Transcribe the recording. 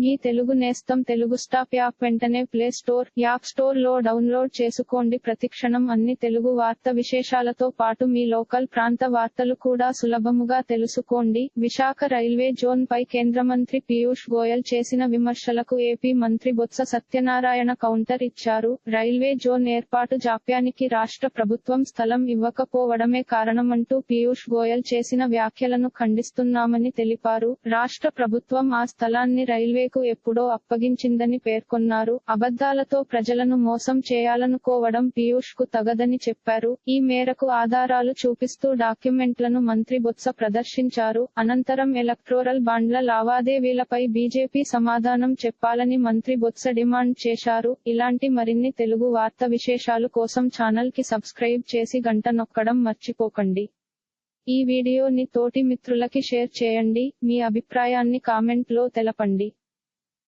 మీ తెలుగు నేస్తం Telugu stop app వెంటనే play store app స్టోర్లో డౌన్లోడ్ చేసుకోండి. ప్రతిక్షణం అన్ని తెలుగు వార్త విశేషాలతో పాటు మీ లోకల్ ప్రాంత వార్తలు కూడా సులభముగా తెలుసుకోండి. విశాఖ రైల్వే జోన్ పై కేంద్ర మంత్రి పీయూష్ గోయల్ చేసిన విమర్శలకు ఏపీ మంత్రి బొత్స సత్యనారాయణ కౌంటర్ ఇచ్చారు. రైల్వే జోన్ ఏర్పాటు జాప్యానికి రాష్ట్ర ప్రభుత్వం స్థలం ఇవ్వకపోవడమే కారణమంటూ పీయూష్ గోయల్ చేసిన వ్యాఖ్యలను ఖండిస్తున్నామని తెలిపారు. రాష్ట్ర ప్రభుత్వం ఆ స్థలాన్ని రైల్వే రైల్వేకు ఎప్పుడో అప్పగించిందని పేర్కొన్నారు. అబద్దాలతో ప్రజలను మోసం చేయాలనుకోవడం పీయూష్కు తగదని చెప్పారు. ఈ మేరకు ఆధారాలు చూపిస్తూ డాక్యుమెంట్లను మంత్రి బొత్స ప్రదర్శించారు. అనంతరం ఎలక్ట్రోరల్ బాండ్ల లావాదేవీలపై బీజేపీ సమాధానం చెప్పాలని మంత్రి బొత్స డిమాండ్ చేశారు. ఇలాంటి మరిన్ని తెలుగు వార్త విశేషాలు కోసం ఛానల్కి సబ్స్క్రైబ్ చేసి గంట నొక్కడం మర్చిపోకండి. ఈ వీడియోని తోటి మిత్రులకి షేర్ చేయండి. మీ అభిప్రాయాన్ని కామెంట్లో తెలపండి.